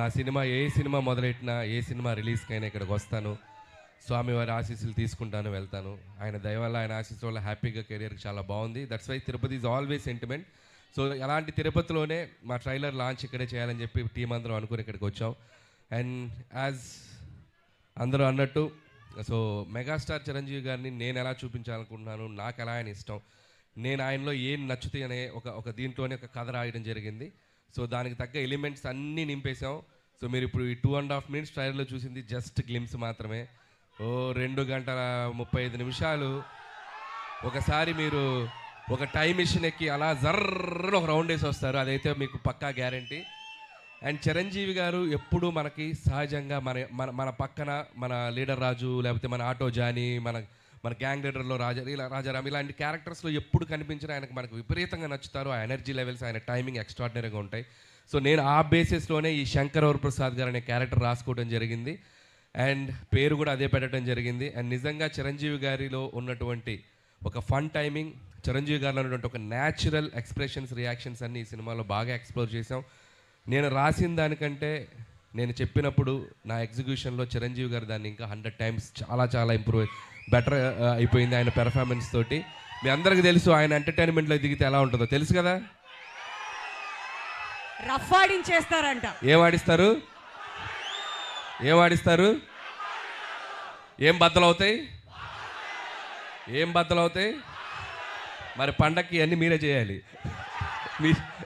నా సినిమా ఏ సినిమా మొదలెట్టినా ఏ సినిమా రిలీజ్కైనా ఇక్కడికి వస్తాను. స్వామివారి ఆశీస్సులు తీసుకుంటాను వెళ్తాను. ఆయన దయ వల్ల ఆయన ఆశీస్సు వల్ల హ్యాపీగా కెరియర్ చాలా బాగుంది. That's why Tirupati is always sentiment so అలాంటి తిరుపతిలోనే మా ట్రైలర్ లాంచ్ ఇక్కడే చేయాలని చెప్పి టీం అందరం అనుకుని ఇక్కడికి వచ్చాం. అండ్ యాజ్ అందరూ అన్నట్టు సో మెగాస్టార్ చిరంజీవి గారిని నేను ఎలా చూపించాలనుకుంటున్నాను నాకు ఎలా ఆయన ఇష్టం నేను ఆయనలో ఏం నచ్చుతాయి అనే ఒక ఒక దీంట్లోనే ఒక కథ రాయడం జరిగింది. సో దానికి తగ్గ ఎలిమెంట్స్ అన్నీ నింపేశాం. సో మీరు ఇప్పుడు ఈ టూ అండ్ హాఫ్ మినిట్స్ ట్రైలర్లో చూసింది జస్ట్ గ్లిమ్స్ మాత్రమే. ఓ రెండు గంటల ముప్పై ఐదు నిమిషాలు. ఒకసారి మీరు ఒక టైం మిషన్ ఎక్కి అలా జర్ర ఒక రౌండ్ వేసి వస్తారు. అదైతే మీకు పక్కా గ్యారంటీ. అండ్ చిరంజీవి గారు ఎప్పుడూ మనకి సహజంగా మన మన మన పక్కన మన లీడర్ రాజు లేకపోతే మన ఆటో జానీ మన మన గ్యాంగ్ లీడర్లో రాజా ఇలా రాజారాం ఇలాంటి క్యారెక్టర్స్లో ఎప్పుడు కనిపించినా ఆయనకు మనకు విపరీతంగా నచ్చుతారు. ఆ ఎనర్జీ లెవెల్స్ ఆయన టైమింగ్ ఎక్స్ట్రాడినరీగా ఉంటాయి. సో నేను ఆ బేసిస్లోనే ఈ శంకర్ ప్రసాద్ గారు అనే క్యారెక్టర్ రాసుకోవడం జరిగింది. అండ్ పేరు కూడా అదే పెట్టడం జరిగింది. అండ్ నిజంగా చిరంజీవి గారిలో ఉన్నటువంటి ఒక ఫన్ టైమింగ్ చిరంజీవి గారిలో ఉన్నటువంటి ఒక న్యాచురల్ ఎక్స్ప్రెషన్స్ రియాక్షన్స్ అన్ని ఈ సినిమాలో బాగా ఎక్స్ప్లోర్ చేసాం నేను రాసిన దానికంటే నేను చెప్పినప్పుడు నా ఎగ్జిక్యూషన్లో చిరంజీవి గారు దాన్ని ఇంకా హండ్రెడ్ టైమ్స్ చాలా చాలా ఇంప్రూవ్ బెటర్ అయిపోయింది ఆయన పెర్ఫార్మెన్స్ తోటి. మీ అందరికీ తెలుసు ఆయన ఎంటర్టైన్మెంట్లో దిగితే ఎలా ఉంటుందో. తెలుసు కదా? రఫ్ ఆడించేస్తారంట. ఏం ఆడిస్తారు? ఏం ఆడిస్తారు? ఏం బద్దలవుతాయి ఏం బద్దలవుతాయి మరి పండక్కి అన్నీ మీరే చేయాలి. మీ